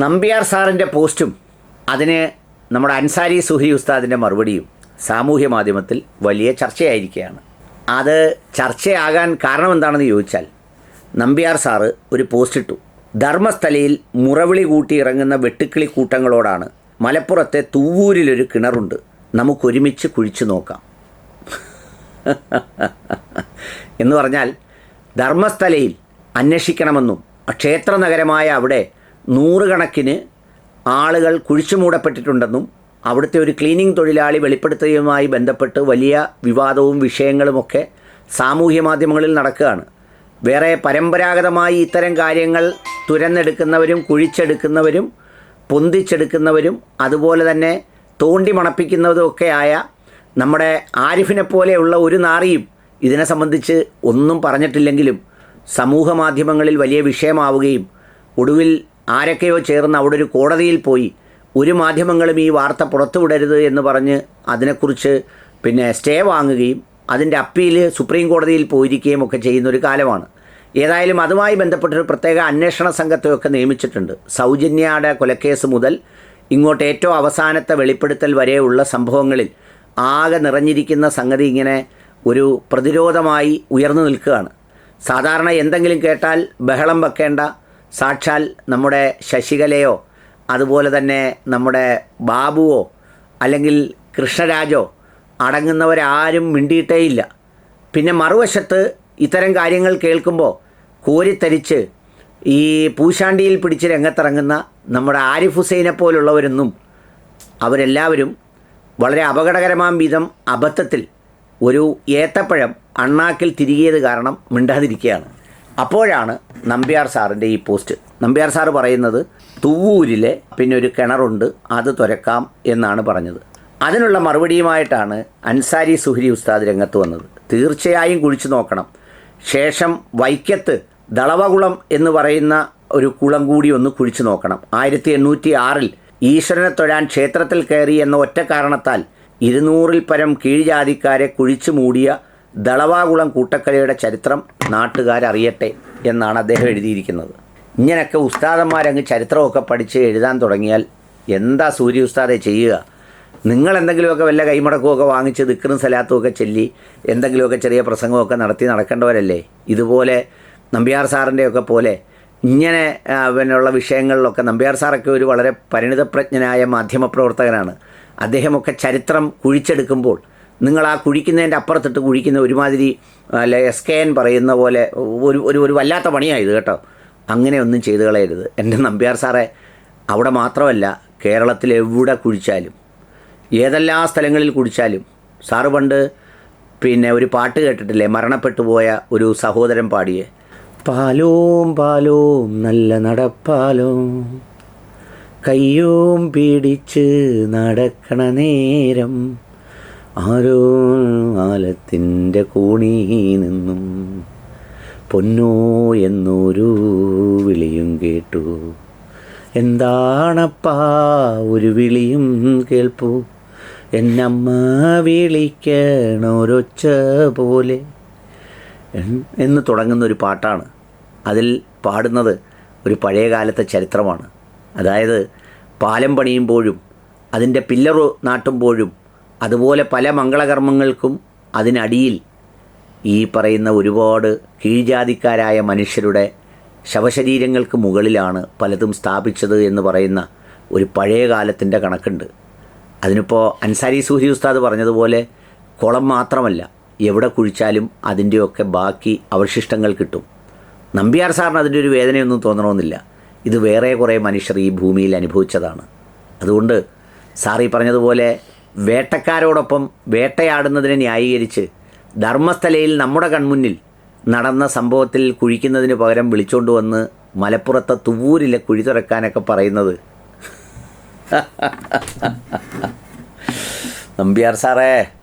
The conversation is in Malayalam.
നമ്പ്യാർ സാറിന്റെ പോസ്റ്റും അതിന് നമ്മുടെ അൻസാരി സുഹി ഉസ്താദിന്റെ മറുപടിയും സാമൂഹ്യ മാധ്യമത്തിൽ വലിയ ചർച്ചയായിരിക്കുകയാണ്. അത് ചർച്ചയാകാൻ കാരണം എന്താണെന്ന് ചോദിച്ചാൽ നമ്പ്യാർ സാറ് ഒരു പോസ്റ്റ് ഇട്ടു ധർമ്മസ്ഥലയിൽ മുറവിളി കൂട്ടി ഇറങ്ങുന്ന വെട്ടുക്കിളി കൂട്ടങ്ങളോടാണ് മലപ്പുറത്തെ തൂവൂരിലൊരു കിണറുണ്ട്. നമുക്കൊരുമിച്ച് കുഴിച്ചു നോക്കാം. എന്ന് പറഞ്ഞാൽ ധർമ്മസ്ഥലയിൽ അന്വേഷിക്കണമെന്നും ക്ഷേത്ര നഗരമായ അവിടെ നൂറുകണക്കിന് ആളുകൾ കുഴിച്ചു മൂടപ്പെട്ടിട്ടുണ്ടെന്നും അവിടുത്തെ ഒരു ക്ലീനിങ് തൊഴിലാളി വെളിപ്പെടുത്തുകയുമായി ബന്ധപ്പെട്ട് വലിയ വിവാദവും വിഷയങ്ങളുമൊക്കെ സാമൂഹ്യ മാധ്യമങ്ങളിൽ നടക്കുകയാണ്. വേറെ പരമ്പരാഗതമായി ഇത്തരം കാര്യങ്ങൾ തുരന്നെടുക്കുന്നവരും കുഴിച്ചെടുക്കുന്നവരും പൊന്തിച്ചെടുക്കുന്നവരും അതുപോലെ തന്നെ തോണ്ടി മണപ്പിക്കുന്നതുമൊക്കെയായ നമ്മുടെ ആരിഫിനെ പോലെയുള്ള ഒരു നാറിയും ഇതിനെ സംബന്ധിച്ച് ഒന്നും പറഞ്ഞിട്ടില്ലെങ്കിലും സമൂഹ മാധ്യമങ്ങളിൽ വലിയ വിഷയമാവുകയും ഒടുവിൽ ആരൊക്കെയോ ചേർന്ന് അവിടെ ഒരു കോടതിയിൽ പോയി. ഒരു മാധ്യമങ്ങളും ഈ വാർത്ത പുറത്തുവിടരുത് എന്ന് പറഞ്ഞ് അതിനെക്കുറിച്ച് പിന്നെ സ്റ്റേ വാങ്ങുകയും അതിന്റെ അപ്പീൽ സുപ്രീം കോടതിയിൽ പോയിരിക്കുകയും ഒക്കെ ചെയ്യുന്ന ഒരു കാലമാണ്. ഏതായാലും അതുമായി ബന്ധപ്പെട്ടൊരു പ്രത്യേക അന്വേഷണ സംഘത്തെയൊക്കെ നിയമിച്ചിട്ടുണ്ട്. സൗജന്യയുടെ കൊലക്കേസ് മുതൽ ഇങ്ങോട്ട് ഏറ്റവും അവസാനത്തെ വെളിപ്പെടുത്തൽ വരെയുള്ള സംഭവങ്ങളിൽ ആകെ നിറഞ്ഞിരിക്കുന്ന സംഗതി ഇങ്ങനെ ഒരു പ്രതിരോധമായി ഉയർന്നു നിൽക്കുകയാണ്. സാധാരണ എന്തെങ്കിലും കേട്ടാൽ ബഹളം വെക്കേണ്ട സാക്ഷാൽ നമ്മുടെ ശശികലയോ അതുപോലെ തന്നെ നമ്മുടെ ബാബുവോ അല്ലെങ്കിൽ കൃഷ്ണരാജോ അടങ്ങുന്നവരാരും മിണ്ടിയിട്ടേയില്ല. പിന്നെ മറുവശത്ത് ഇത്തരം കാര്യങ്ങൾ കേൾക്കുമ്പോൾ കോരിത്തരിച്ച് ഈ പൂശാണ്ടിയിൽ പിടിച്ച് രംഗത്തിറങ്ങുന്ന നമ്മുടെ ആരിഫ് ഹുസൈനെ പോലുള്ളവരൊന്നും അവരെല്ലാവരും വളരെ അപകടകരമാം വിധം അബദ്ധത്തിൽ ഒരു ഏത്തപ്പഴം അണ്ണാക്കിൽ തിരികിയത് കാരണം മിണ്ടാതിരിക്കുകയാണ്. അപ്പോഴാണ് നമ്പ്യാർ സാറിന്റെ ഈ പോസ്റ്റ്. നമ്പ്യാർ സാറ് പറയുന്നത് തുവ്വൂരിലെ പിന്നെ ഒരു കിണറുണ്ട് അത് തുരക്കാം എന്നാണ് പറഞ്ഞത്. അതിനുള്ള മറുപടിയുമായിട്ടാണ് അൻസാരി സുഹരി ഉസ്താദ് രംഗത്ത് വന്നത്. തീർച്ചയായും കുഴിച്ചു നോക്കണം. ശേഷം വൈക്കത്ത് ദളവകുളം എന്ന് പറയുന്ന ഒരു കുളം കൂടി ഒന്ന് കുഴിച്ചു നോക്കണം. ആയിരത്തി എണ്ണൂറ്റി ആറിൽ ഈശ്വരനെ തൊഴാൻ ക്ഷേത്രത്തിൽ കയറി എന്ന ഒറ്റ കാരണത്താൽ ഇരുന്നൂറിൽ പരം കീഴ്ജാതിക്കാരെ കുഴിച്ചു മൂടിയ ദളവാകുളം കൂട്ടക്കലയുടെ ചരിത്രം നാട്ടുകാരറിയട്ടെ. എന്നാണ് അദ്ദേഹം എഴുതിയിരിക്കുന്നത്. ഇങ്ങനെയൊക്കെ ഉസ്താദന്മാരങ്ങ് ചരിത്രമൊക്കെ പഠിച്ച് എഴുതാൻ തുടങ്ങിയാൽ എന്താ സൂര്യ ഉസ്താദെ ചെയ്യുക? നിങ്ങൾ എന്തെങ്കിലുമൊക്കെ വല്ല കൈമടക്കുമൊക്കെ വാങ്ങിച്ച് ദിക്കറും സലാത്തും ഒക്കെ ചൊല്ലി എന്തെങ്കിലുമൊക്കെ ചെറിയ പ്രസംഗമൊക്കെ നടത്തി നടക്കേണ്ടവരല്ലേ? ഇതുപോലെ നമ്പ്യാർ സാറിന്റെയൊക്കെ പോലെ ഇങ്ങനെ പിന്നെയുള്ള വിഷയങ്ങളിലൊക്കെ നമ്പ്യാർ സാറൊക്കെ ഒരു വളരെ പരിണിതപ്രജ്ഞനായ മാധ്യമപ്രവർത്തകനാണ്. അദ്ദേഹമൊക്കെ ചരിത്രം കുഴിച്ചെടുക്കുമ്പോൾ നിങ്ങൾ ആ കുഴിക്കുന്നതിന്റെ അപ്പുറത്തിട്ട് കുഴിക്കുന്ന ഒരുമാതിരി അല്ലെ എസ്കേൻ പറയുന്ന പോലെ ഒരു ഒരു ഒരു വല്ലാത്ത പണിയായത് കേട്ടോ. അങ്ങനെയൊന്നും ചെയ്തു കളയരുത്. എന്റെ നമ്പ്യാർ സാറേ അവിടെ മാത്രമല്ല കേരളത്തിൽ എവിടെ കുഴിച്ചാലും ഏതെല്ലാ സ്ഥലങ്ങളിൽ കുടിച്ചാലും സാറ് പണ്ട് പിന്നെ ഒരു പാട്ട് കേട്ടിട്ടില്ലേ മരണപ്പെട്ടു പോയ ഒരു സഹോദരൻ പാടിയേ? പാലോം പാലോം നല്ല നടപ്പാലോം കയ്യോം പിടിച്ച് നടക്കണ നേരം ആരോ ആലത്തിന്റെ കൂണി നിന്നും പൊന്നോ എന്നൊരു വിളിയും കേട്ടു. എന്താണപ്പാ ഒരു വിളിയും കേൾപ്പു? എന്നമ്മ വിളിക്കണൊരൊച്ച പോലെ. എന്ന് തുടങ്ങുന്ന ഒരു പാട്ടാണ്. അതിൽ പാടുന്നത് ഒരു പഴയ കാലത്തെ ചരിത്രമാണ്. അതായത് പാലം പണിയുമ്പോഴും അതിന്റെ പില്ലറ് നാട്ടുമ്പോഴും അതുപോലെ പല മംഗളകർമ്മങ്ങൾക്കും അതിനടിയിൽ ഈ പറയുന്ന ഒരുപാട് കീഴ്ജാതിക്കാരായ മനുഷ്യരുടെ ശവശരീരങ്ങൾക്ക് മുകളിലാണ് പലതും സ്ഥാപിച്ചത് എന്ന് പറയുന്ന ഒരു പഴയ കാലത്തിന്റെ കണക്കുണ്ട്. അതിനിപ്പോൾ അൻസാരി സൂരി ഉസ്താദ് പറഞ്ഞതുപോലെ കുളം മാത്രമല്ല എവിടെ കുഴിച്ചാലും അതിന്റെയൊക്കെ ബാക്കി അവശിഷ്ടങ്ങൾ കിട്ടും. നമ്പ്യാർ സാറിന് അതിന്റെ ഒരു വേദനയൊന്നും തോന്നണമെന്നില്ല. ഇത് വേറെ കുറേ മനുഷ്യർ ഈ ഭൂമിയിൽ അനുഭവിച്ചതാണ്. അതുകൊണ്ട് സാർ ഈ പറഞ്ഞതുപോലെ വേട്ടക്കാരോടൊപ്പം വേട്ടയാടുന്നതിനെ ന്യായീകരിച്ച് ധർമ്മസ്ഥലയിൽ നമ്മുടെ കൺമുന്നിൽ നടന്ന സംഭവത്തിൽ കുഴിക്കുന്നതിന് പകരം വിളിച്ചുകൊണ്ട് വന്ന് മലപ്പുറത്തെ തുവൂരിലെ കുഴി തുറക്കാനൊക്കെ പറയുന്നത്. നമ്പ്യാർ സാറേ